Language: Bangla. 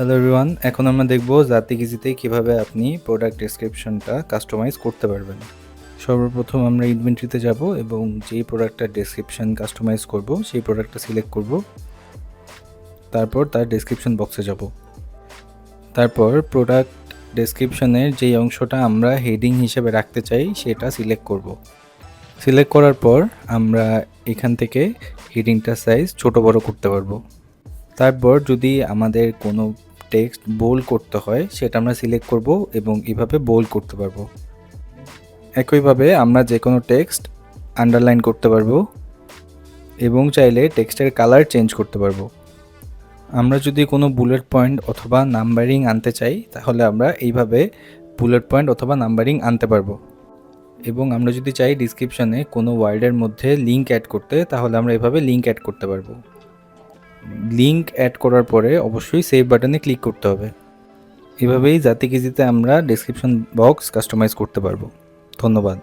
হ্যালো এভরিওয়ান এখন আমরা দেখব জাতি কিজিতে কীভাবে আপনি প্রোডাক্ট ডেসক্রিপশনটা কাস্টমাইজ করতে পারবেন। সর্বপ্রথম আমরা ইনভেন্টরিতে যাব এবং যেই প্রোডাক্টটার ডেসক্রিপশন কাস্টমাইজ করব, সেই প্রোডাক্টটা সিলেক্ট করব। তারপর তার ডেসক্রিপশন বক্সে যাব। তারপর প্রোডাক্ট ডেসক্রিপশনের যেই অংশটা আমরা হেডিং হিসেবে রাখতে চাই, সেটা সিলেক্ট করব। সিলেক্ট করার পর আমরা এখান থেকে হেডিংটার সাইজ ছোট বড় করতে পারব। তারপর যদি আমাদের কোনো টেক্সট বোল্ড করতে হয়, সেটা আমরা সিলেক্ট করব এবং এভাবে বোল্ড করতে পারব। একইভাবে আমরা যে কোনো টেক্সট আন্ডারলাইন করতে পারব এবং চাইলে টেক্সটের কালার চেঞ্জ করতে পারব। আমরা যদি কোনো বুলেট পয়েন্ট অথবা নাম্বারিং আনতে চাই, তাহলে আমরা এইভাবে বুলেট পয়েন্ট অথবা নাম্বারিং আনতে পারব। এবং আমরা যদি চাই ডিসক্রিপশনে কোনো ওয়ার্ডের মধ্যে লিঙ্ক অ্যাড করতে, তাহলে আমরা এভাবে লিঙ্ক অ্যাড করতে পারব। লিঙ্ক অ্যাড করার পরে অবশ্যই সেভ বাটনে ক্লিক করতে হবে। এভাবেই জাতি কিজিতে আমরা ডেসক্রিপশন বক্স কাস্টমাইজ করতে পারব। ধন্যবাদ।